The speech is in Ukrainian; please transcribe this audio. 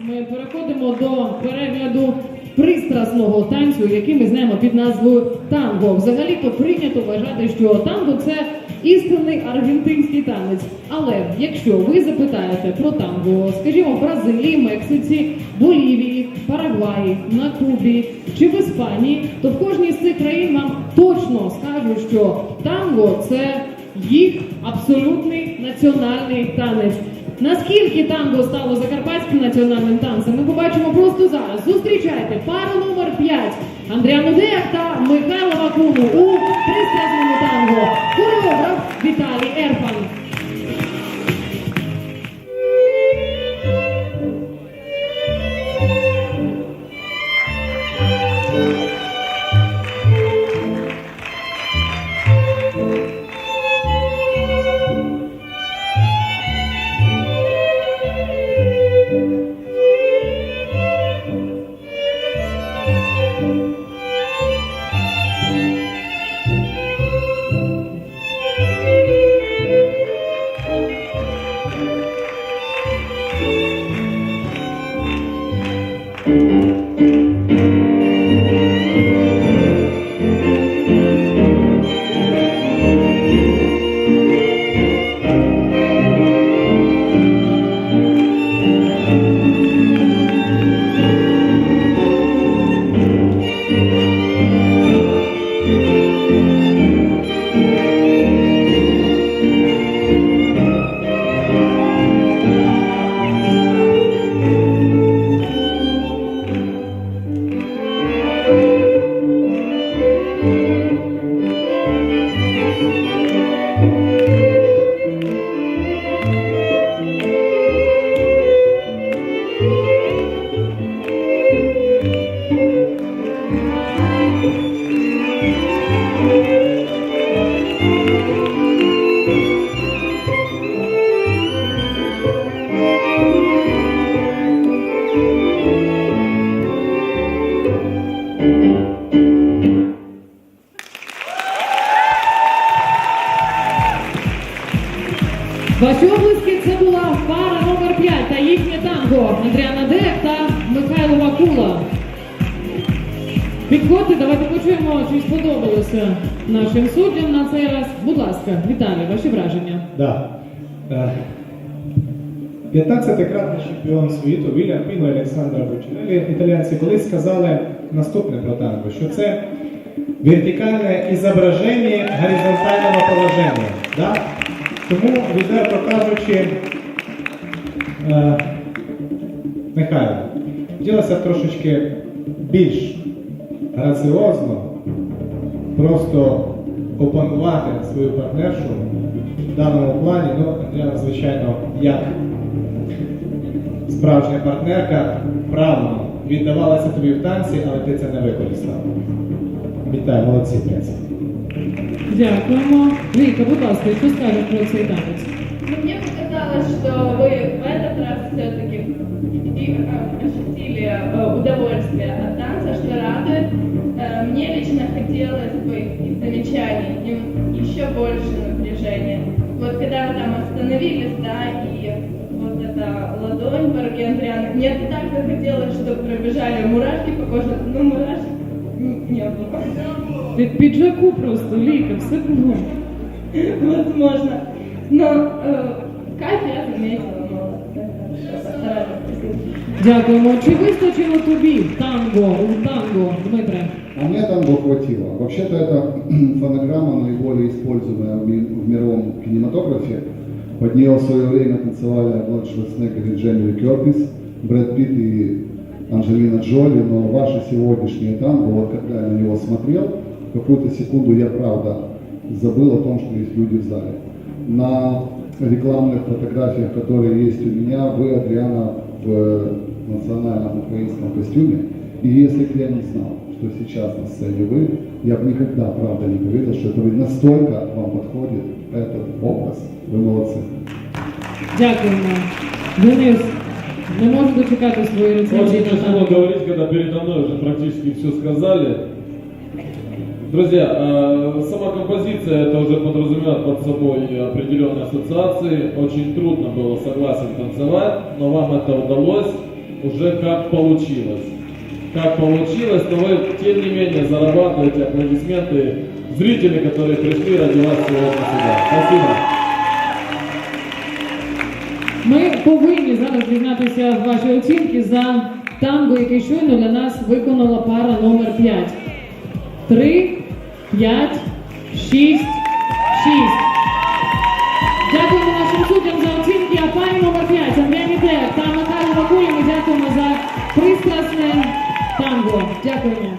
ми переходимо до перегляду пристрасного танцю, який ми знаємо під назвою танго. Взагалі-то прийнято вважати, що танго це істинний аргентинський танець. Але якщо ви запитаєте про танго, скажімо, в Бразилії, Мексиці, Болівії, Парагваї, на Кубі чи в Іспанії, то в кожній з цих країн вам точно скажуть, що танго це їх абсолютний національний танець. Наскільки танго стало закарпатським національним танцем, ми побачимо просто зараз. Зустрічайте пару номер 5 Андріану Мудеяк та Михайла Вакуму у пристрасному танго. Хореограф Віталій Ерфан. Ваші облиски це була пара номер 5 та їхнє танго Андріана Деях та Михайло Вакула. Підходьте, давайте почуємо, чи сподобалося нашим суддям на цей раз. Будь ласка, Віталій, ваші враження. Да. Е, 15-кратний чемпіон світу Вільям Піно і Олександра Бучинелі, італійці, колись сказали наступне про танго, що це вертикальне ізображення горизонтального положення. Да? Тому, відверто кажучи, Михайло, хотілося трошечки більш граціозно просто опанувати свою партнершу в даному плані. Ну, Андріана, звичайно, як справжня партнерка правильно віддавалася тобі в танці, але ти це не використав. Вітаю, молодці, принципі. Дякуємо. Віка, будь ласка, що скажеш про цей танець? Но мне показалось, что вы в этот раз все-таки ощутили удовольствие от танца, что радует. Мне лично хотелось бы из замечаний еще больше напряжения. Вот когда там остановились, да, и вот эта ладонь Андриана, мне так захотелось, чтобы пробежали мурашки по коже, но мурашек н- не было. Під піджаку просто, Віка, все було. Возможно. Но э, Катя я заметила, молодцы. Постарались. Дякуємо. Чи вистачило тобі танго у танго, Дмитре? А мне танго хватило. Вообще-то это фонограмма, наиболее используемая в ми- в мировом кинематографе. Под нее в свое время танцевали Арнольд Шварценеггер и Джейми Ли Кертис, Брэд Питт и Анджелина Джоли, но ваше сегодняшнее танго, вот когда я на него смотрел, какую-то секунду я правда забыл о том, что есть люди в зале. На рекламных фотографиях, которые есть у меня, вы, Адриана, в национальном украинском костюме. И если бы я не знал, что сейчас на сцене вы, я бы никогда, правда, не поверил, что это настолько вам подходит этот образ. Вы молодцы. Дякуємо. Денис, не можу дочекати свої рецензії Очень на тяжело танго. говорить, когда передо мной уже практически все сказали. Друзья, э, сама композиция это уже подразумевает под собой определенные ассоциации. Очень трудно было согласен танцевать, но вам это удалось. уже как получилось. Как получилось, но вы, тем не менее, зарабатываете аплодисменты зрителей, которые пришли ради вас сегодня сюда. Спасибо. повинні зараз дізнатися ваші оцінки за танго, який щойно для нас виконала пара номер 5. 3, 5, 6, 6. Дякуємо нашим суддям за оцінки, а пані номер 5 Андрій Мітер та Наталя Вакулі ми дякуємо за пристрасне танго. Дякуємо.